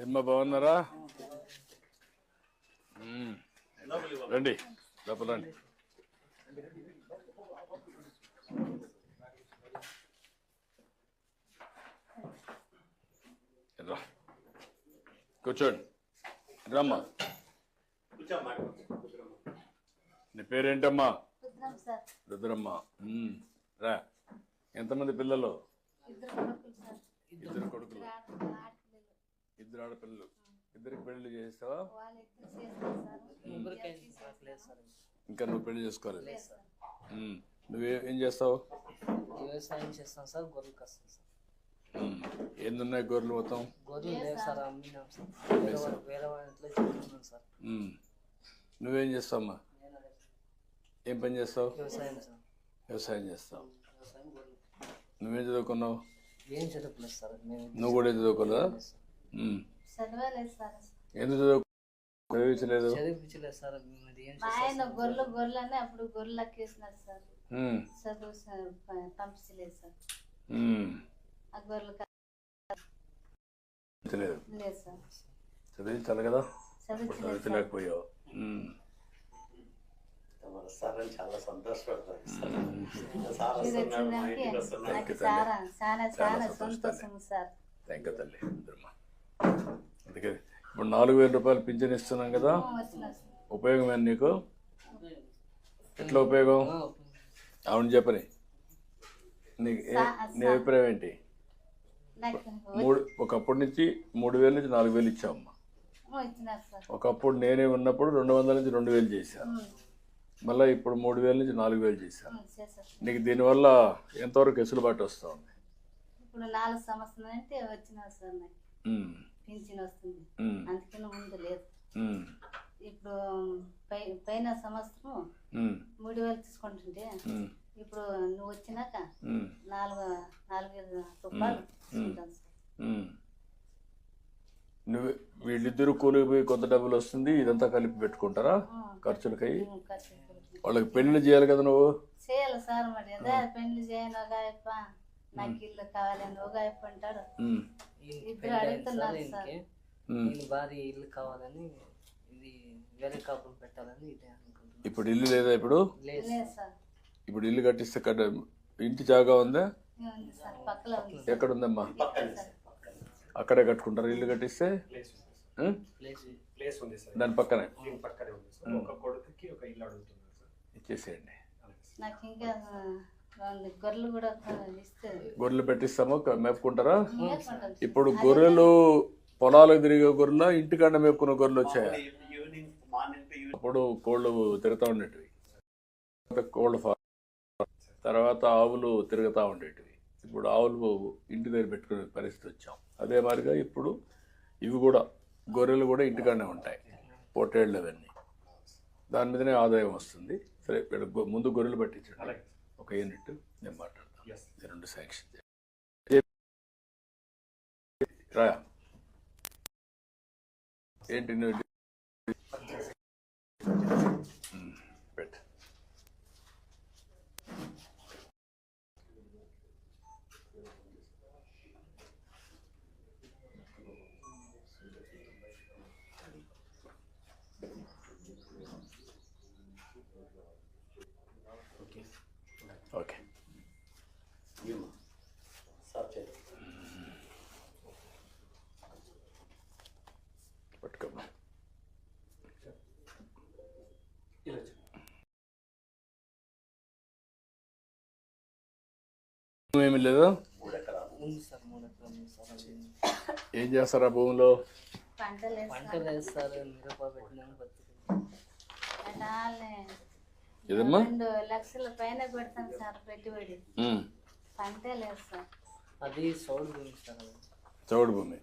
ఏమ్మా బాగున్నారా. రండి లోపల రండి. రా. కూర్చోండి. రమ్మా. నీ పేరేంటమ్మా? రుద్రమ్మ. మ్మ్. రా. ఎంతమంది పిల్లలు? ఇద్దరు కొడుకులు. ఇద్దరు ఆడపిల్లలు. ఇద్దరు ఆడపిల్లలు ఇద్దరికి పెళ్ళి చేస్తావా ఇంకా నువ్వు పెళ్ళి చేసుకోలేదు. నువ్వే ఏం చేస్తావు? వ్యవసాయం చేస్తాం సార్ గొర్రెలు కస్తాం సార్. ఎన్నున్నాయి గొర్రెలు మొత్తం? గొర్రెలు లేవు సార్ అమ్మినాం సార్. వేరే వాళ్ళ- ఇంట్లో సార్. నువ్వేం చేస్తావమ్మా? ఏం పని చేస్తావు? వ్యవసాయం సార్. వ్యవసాయం చేస్తావు. నువ్వేం చదువుకున్నావు? ఏం చదువుకోలేదు సార్ నువ్వు కూడా ఏం చదువుకోలేదా ఎందుకు చదువు? చదివించలేదు. చదివించలేదు సార్ ఆయన గొర్రెలు గొర్రెలు అని అప్పుడు గొర్రెలు అక్కేసినారు సార్. చదువు పంపించలేదు సార్. ఆ గొర్రెలు లేదు సార్. చదివించాలి కదా? చదివించలేకపోయావు చాలా సంతోషపడతాను సార్ థ్యాంక్ యూ తల్లి. అందుకే ఇప్పుడు నాలుగు వేల రూపాయలు పింఛన్ ఇస్తున్నాం కదా. వచ్చిన సార్ ఉపయోగం ఏంటి నీకు? ఎట్లా ఉపయోగం? అవును చెప్పని. నీకు నీ అభిప్రాయం ఏంటి? మూడు ఒకప్పటి నుంచి మూడు వేల నుంచి నాలుగు వేలు ఇచ్చామమ్మా ఒకప్పుడు నేనే ఉన్నప్పుడు రెండు వందల నుంచి రెండు వేలు చేశాను మళ్ళీ ఇప్పుడు మూడు వేల నుంచి నాలుగు వేలు చేశాను నీకు దీనివల్ల ఎంతవరకు వెసులుబాటు వస్తుంది ఇప్పుడు నాలుగు సంవత్సరాలు అంటే వచ్చినారు సార్ నాకు. పింఛన్ వస్తుంది అందుకని ముందు లేదు. ఇప్పుడు పై పైన సంవత్సరం మూడు వేలు తీసుకుంటుంటే ఇప్పుడు నువ్వు వచ్చినాక నాలుగు నాలుగు వేల రూపాయలు తీసుకుంటాను. నువ్వు వీళ్ళిద్దరూ కూలికి పోయి కొంత డబ్బులు వస్తుంది ఇదంతా కలిపి పెట్టుకుంటారా? ఖర్చులకై. వాళ్ళకి పెళ్ళి చేయాలి కదా నువ్వు? చేయాలి సార్ మరి. పెళ్ళి చేయను నాకు ఇల్లు కావాలని ఒక ఆయప్ప అంటాడు ఉమ్, ఇద్దరు అడుగుతున్నారు సార్. నేను భారీ ఇల్లు కావాలని ఇది వేరే కాపురం పెట్టాలని ఇదే అనుకుంటున్నాను. ఇప్పుడు ఇల్లు లేదా ఇప్పుడు? లేదు సార్. ఇప్పుడు ఇల్లు కట్టిస్తే కట్ట ఇంటి జాగా ఉందా? ఉంది సార్. పక్కన ఉంది ఎక్కడ ఉందమ్మా అక్కడే కట్టుకుంటారు ఇల్లు కట్టిస్తే? ప్లేస్ ప్లేస్ ఉంది. సార్. దాని పక్కనే? దీని పక్కనే ఉంది సార్. ఒక కొడుకుకి ఒక ఇల్లు అడుగుతున్నారు సార్. ఇచ్చేసేయండి. నాకు ఇంకా గొర్రెలు కూడా ఇస్తే గొర్రెలు పెట్టిస్తాము మేపుకుంటారా. ఇప్పుడు గొర్రెలు పొలాలకు తిరిగే గొర్రెల ఇంటికాడ మేపుకున్న గొర్రెలు వచ్చాయి? అప్పుడు కోళ్ళు తిరుగుతూ ఉండేటివి. తర్వాత కోళ్ళ ఫారం తర్వాత ఆవులు తిరుగుతూ ఉండేటివి. ఇప్పుడు ఆవులు ఇంటి దగ్గర పెట్టుకునే పరిస్థితి వచ్చాం. అదే మాదిరిగా ఇప్పుడు ఇవి కూడా గొర్రెలు కూడా ఇంటికాడనే ఉంటాయి. పొట్టేళ్ళు అవన్నీ. దాని మీదనే ఆదాయం వస్తుంది. సరే ఇక్కడ ముందు గొర్రెలు పట్టించండి. అలాగే. ఒక యూనిట్ నేను మాట్లాడతాను. రెండు శాంక్షన్. రా. ఏంటి నువ్వు పెట్టు. ఓకే పట్టుకోమ్మా ఇలా ఏమి లేదు. ఏం చేస్తారు ఆ భూమిలో? పంటలు వేస్తారు? మిరప వేస్తాను ఏదమ్మా? రెండు లక్షల పైన సార్ పెట్టుబడి. పంటే లేదు సార్. అది సౌడ్ భూమి సార్ చౌడు భూమి.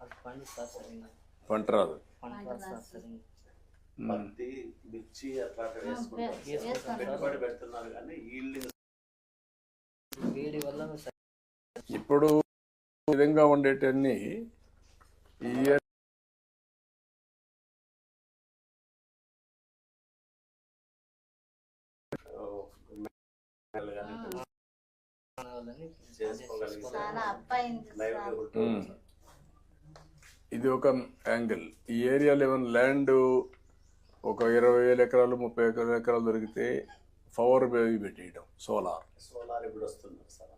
అది పండు సార్ సరిగ్గా. పంట రాదు. పంట రాదు సార్ సరిగ్గా. ఉమ్, పత్తి మిర్చి అట్లా పెట్టుబడి పెడుతున్నారు కానీ ఈల్డింగ్ వేడి వల్ల సరి- ఇప్పుడు ఈ విధంగా ఉండేటన్ని ఈ ఇది ఒక యాంగిల్. ఈ ఏరియాలో ఏమైనా ల్యాండ్ ఒక ఇరవై వేల ఎకరాలు ముప్పై ఎకరాలు ఎకరాలు దొరికితే పవర్ బేవి పెట్టేయడం సోలార్. సోలార్ ఇప్పుడు వస్తున్నారు సార్.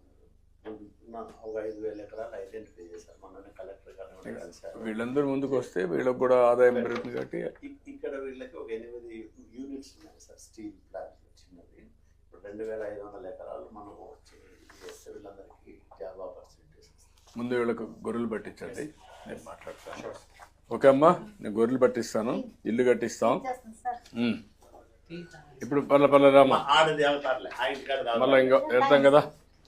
ఒక ఐదు వేల ఎకరాలు ఐడెంటిఫై చేశారు. కలెక్టర్ గారు వీళ్ళందరూ ముందుకు వస్తే వీళ్ళకి కూడా ఆదాయం పెరుగుతుంది కాబట్టి ఇక్కడ వీళ్ళకి ఒక ఎనిమిది యూనిట్స్ ఉన్నాయి సార్ స్టీల్ ప్లాంట్. రెండు వేల ఐదు వందల ఎకరాలు మనం వచ్చి చేస్తే వీళ్ళందరికీ జాబ్ ఆపర్చునిటీస్ ముందు వీళ్ళకు గొర్రెలు పట్టించండి. నేను మాట్లాడతాను. ఓకే అమ్మా నేను గొర్రెలు పట్టిస్తాను ఇల్లు కట్టిస్తాం. ఇప్పుడు పల్ల పల్ల రామా మళ్ళీ ఇంకా వెళ్తాం కదా?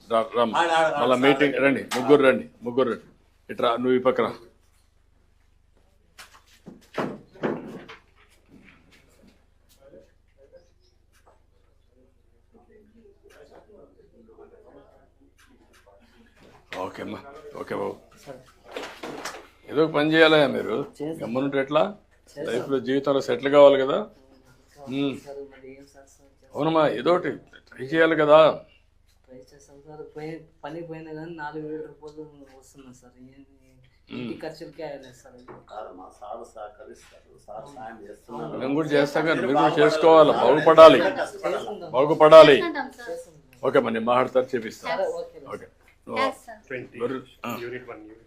రా రామ్మా. ఆడ- ఆడ- మళ్ళీ మీటింగ్ రండి. ముగ్గురు రండి ముగ్గురు రండి. ఇట్రా నువ్వు ఈ పక్కన ఓకే అమ్మా. ఓకే బాబు. ఏదో ఒక పని చేయాలా మీరు? గమ్మునుంటే ఎట్లా? లైఫ్లో జీవితంలో సెటిల్ కావాలి కదా? అవునమ్మా ఏదో ఒకటి ట్రై చేయాలి కదా. ట్రై చేస్తాం సార్. పని పోయినా కానీ నాలుగు వేల రూపాయలు వస్తున్నాయి సార్. ఇంటి ఖర్చులకే అయ్యలేదు సార్ ఇది. కాదు మా సార్ సహకరిస్తారు. సార్ సాయం చేస్తున్నారు. మేము కూడా చేస్తాం కానీ మీరు కూడా చేసుకోవాలి. బాగుపడాలి. బాగుపడాలి. ఓకే మరి మాట్లాడతారు చేపిస్తాను. సరే ఓకే. Unit one unit